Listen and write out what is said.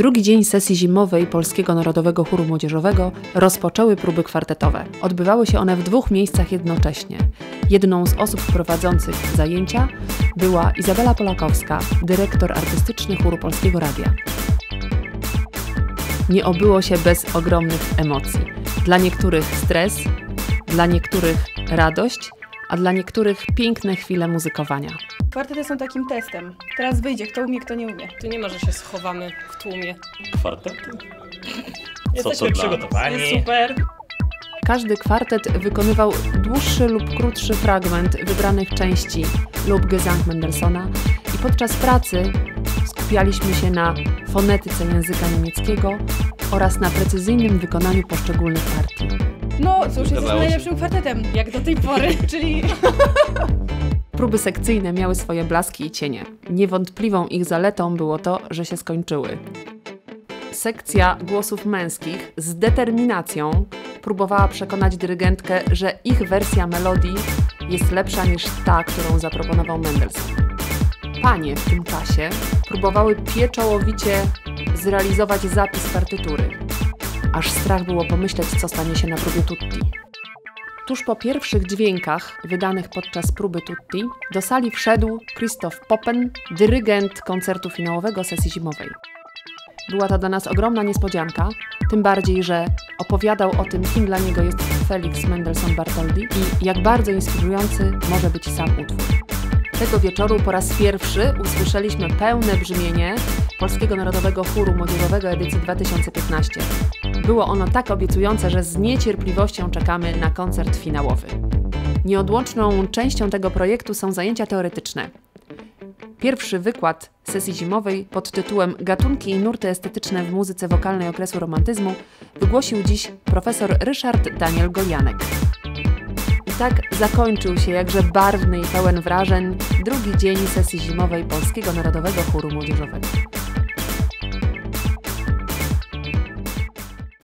Drugi dzień sesji zimowej Polskiego Narodowego Chóru Młodzieżowego rozpoczęły próby kwartetowe. Odbywały się one w dwóch miejscach jednocześnie. Jedną z osób prowadzących zajęcia była Izabela Polakowska, dyrektor artystyczny Chóru Polskiego Radia. Nie obyło się bez ogromnych emocji. Dla niektórych stres, dla niektórych radość, a dla niektórych piękne chwile muzykowania. Kwartety są takim testem. Teraz wyjdzie, kto umie, kto nie umie. Tu nie ma, że się schowamy w tłumie. Kwartety? Jesteśmy przygotowani. Jest super. Każdy kwartet wykonywał dłuższy lub krótszy fragment wybranych części lub Gesang Mendelssohna i podczas pracy skupialiśmy się na fonetyce języka niemieckiego oraz na precyzyjnym wykonaniu poszczególnych partii. No cóż, jesteśmy najlepszym kwartetem, jak do tej pory, czyli Próby sekcyjne miały swoje blaski i cienie. Niewątpliwą ich zaletą było to, że się skończyły. Sekcja głosów męskich z determinacją próbowała przekonać dyrygentkę, że ich wersja melodii jest lepsza niż ta, którą zaproponował Mendelssohn. Panie w tym czasie próbowały pieczołowicie zrealizować zapis partytury. Aż strach było pomyśleć, co stanie się na próbie tutti. Tuż po pierwszych dźwiękach wydanych podczas próby tutti do sali wszedł Christoph Poppen, dyrygent koncertu finałowego sesji zimowej. Była to dla nas ogromna niespodzianka, tym bardziej, że opowiadał o tym, kim dla niego jest Felix Mendelssohn Bartholdy i jak bardzo inspirujący może być sam utwór. Tego wieczoru po raz pierwszy usłyszeliśmy pełne brzmienie Polskiego Narodowego Chóru Młodzieżowego edycji 2015. Było ono tak obiecujące, że z niecierpliwością czekamy na koncert finałowy. Nieodłączną częścią tego projektu są zajęcia teoretyczne. Pierwszy wykład sesji zimowej pod tytułem Gatunki i nurty estetyczne w muzyce wokalnej okresu romantyzmu wygłosił dziś profesor Ryszard Daniel Golianek. Tak zakończył się jakże barwny i pełen wrażeń drugi dzień sesji zimowej Polskiego Narodowego Chóru Młodzieżowego.